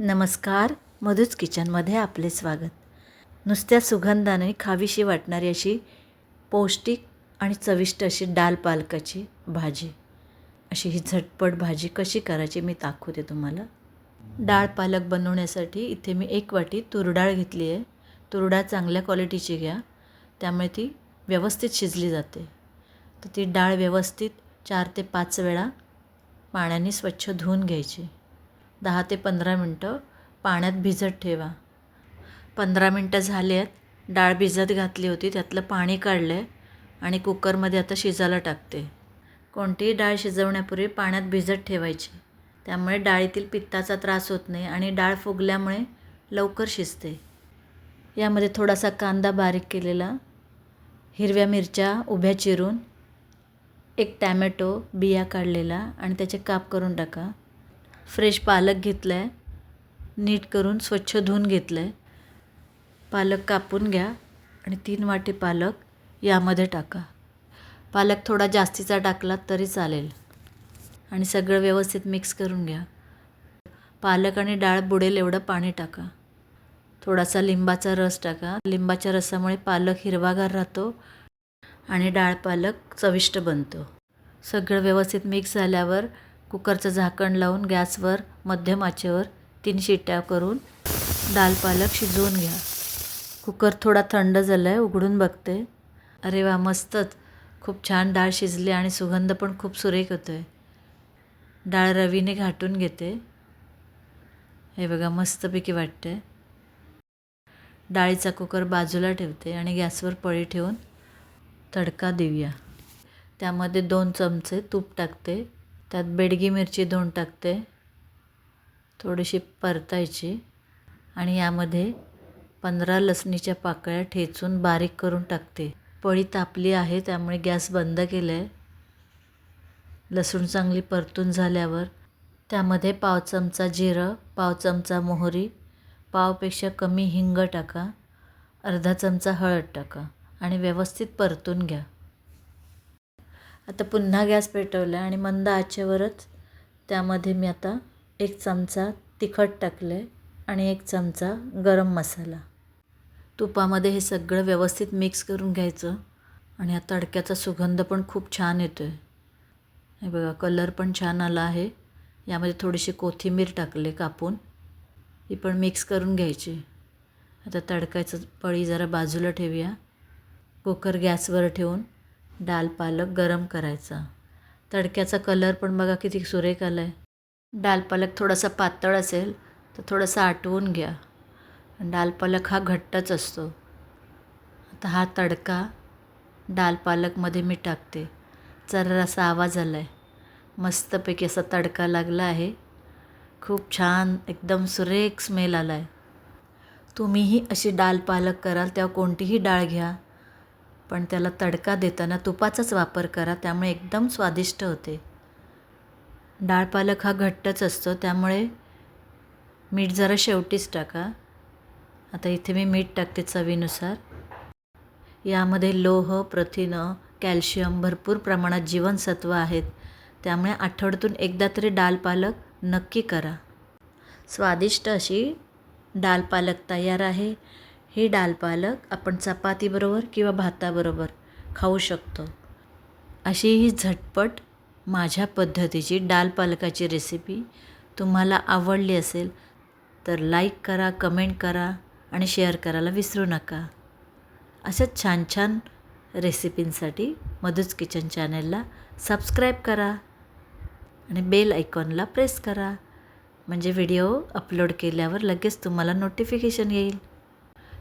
नमस्कार मधूच किचनमध्ये आपले स्वागत. नुसत्या सुगंधाने खावीशी वाटणारी अशी पौष्टिक आणि चविष्ट अशी डाल पालकाची भाजी. अशी ही झटपट भाजी कशी करायची मी दाखवते तुम्हाला. डाळ पालक बनवण्यासाठी इथे मी एक वाटी तुरडाळ घेतली आहे. तुरडाळ चांगल्या क्वालिटीची घ्या त्यामुळे ती व्यवस्थित शिजली जाते. तर ती डाळ व्यवस्थित चार ते पाच वेळा पाण्याने स्वच्छ धुवून घ्यायची. दहा ते पंधरा मिनटं पाण्यात भिजत ठेवा. पंधरा मिनटं झाली आहेत डाळ भिजत घातली होती त्यातलं पाणी काढलं आहे आणि कुकरमध्ये आता शिजायला टाकते. कोणतीही डाळ शिजवण्यापूर्वी पाण्यात भिजत ठेवायची. त्यामुळे डाळीतील पित्ताचा त्रास होत नाही आणि डाळ फुगल्यामुळे लवकर शिजते. यामध्ये थोडासा कांदा बारीक केलेला हिरव्या मिरच्या उभ्या चिरून एक टॅमॅटो बिया काढलेला आणि त्याचे काप करून टाका. फ्रेश पालक घेतला आहे नीट करून स्वच्छ धुवून घेतलं आहे पालक कापून घ्या आणि तीन वाटी पालक यामध्ये टाका. पालक थोडा जास्तीचा टाकला तरी चालेल. आणि सगळं व्यवस्थित मिक्स करून घ्या. पालक आणि डाळ बुडेल एवढं पाणी टाका. थोडासा लिंबाचा रस टाका. लिंबाच्या रसामुळे पालक हिरवागार राहतो आणि डाळ पालक चविष्ट बनतो. सगळं व्यवस्थित मिक्स झाल्यावर कुकरचं झाकण लावून गॅसवर मध्यम आचेवर तीन शिट्ट्या करून दाल पालक शिजवून घ्या. कुकर थोडा थंड झाला आहे उघडून बघते. अरे वा मस्तच. खूप छान डाळ शिजली आणि सुगंध पण खूप सुरेख होतो आहे डाळ रवीने घाटून घेते. हे बघा मस्तपैकी वाटते डाळीचा कुकर बाजूला ठेवते आणि गॅसवर पळी ठेवून तडका देऊया. त्यामध्ये दोन चमचे तूप टाकते. त्यात बेडगी मिरची दोन टाकते. थोडीशी परतायची. आणि यामध्ये पंधरा लसणीच्या पाकळ्या ठेचून बारीक करून टाकते. पळी तापली आहे त्यामुळे गॅस बंद केलं आहे लसूण चांगली परतून झाल्यावर त्यामध्ये पाव चमचा जिरं पाव चमचा मोहरी पावपेक्षा कमी हिंग टाका. अर्धा चमचा हळद टाका आणि व्यवस्थित परतून घ्या. आता पुन्हा गॅस पेटवला आणि मंद आचेवरच त्यामध्ये मी आता एक चमचा तिखट टाकलं आहे आणि एक चमचा गरम मसाला. तुपामध्ये हे सगळं व्यवस्थित मिक्स करून घ्यायचं आणि या तडक्याचा सुगंध पण खूप छान येतो आहे हे बघा कलर पण छान आला आहे. यामध्ये थोडीशी कोथिंबीर टाकले कापून. ही पण मिक्स करून घ्यायची. आता तडकायचं पळी जरा बाजूला ठेवूया. कुकर गॅसवर ठेवून डाल पालक गरम करायचा. तडक्याचा कलर पण बघा किती सुरेख आला आहे डाल पालक थोडासा पातळ असेल तर थोडासा आटवून घ्या. डाल पालक हा घट्टच असतो. आता हा तडका डाल पालकमध्ये मी टाकते. जरासा आवाज आला आहे मस्तपैकी असा तडका लागला आहे. खूप छान एकदम सुरेख स्मेल आला आहे तुम्हीही अशी डाल पालक कराल तेव्हा कोणतीही डाळ घ्या. पण त्याला तडका देताना तुपाचाच वापर करा त्यामुळे एकदम स्वादिष्ट होते. डाळ पालक हा घट्टच असतो त्यामुळे मीठ जरा शेवटीच टाका. आता इथे मी मीठ टाकते चवीनुसार. यामध्ये लोह प्रथिनं कॅल्शियम भरपूर प्रमाणात जीवनसत्व आहेत. त्यामुळे आठवड्यातून एकदा तरी डाळ पालक नक्की करा. स्वादिष्ट अशी डाल पालक तयार आहे. हे डाल पालक आपण चपातीबरोबर किंवा भाताबरोबर खाऊ शकतो. अशी ही झटपट माझ्या पद्धतीची डाल पालकाची रेसिपी तुम्हाला आवडली असेल तर लाईक करा कमेंट करा आणि शेअर करायला विसरू नका. अशाच छान छान रेसिपींसाठी मधुच किचन चॅनलला सबस्क्राईब करा आणि बेल आयकॉनला प्रेस करा. म्हणजे व्हिडिओ अपलोड केल्यावर लगेच तुम्हाला नोटिफिकेशन येईल.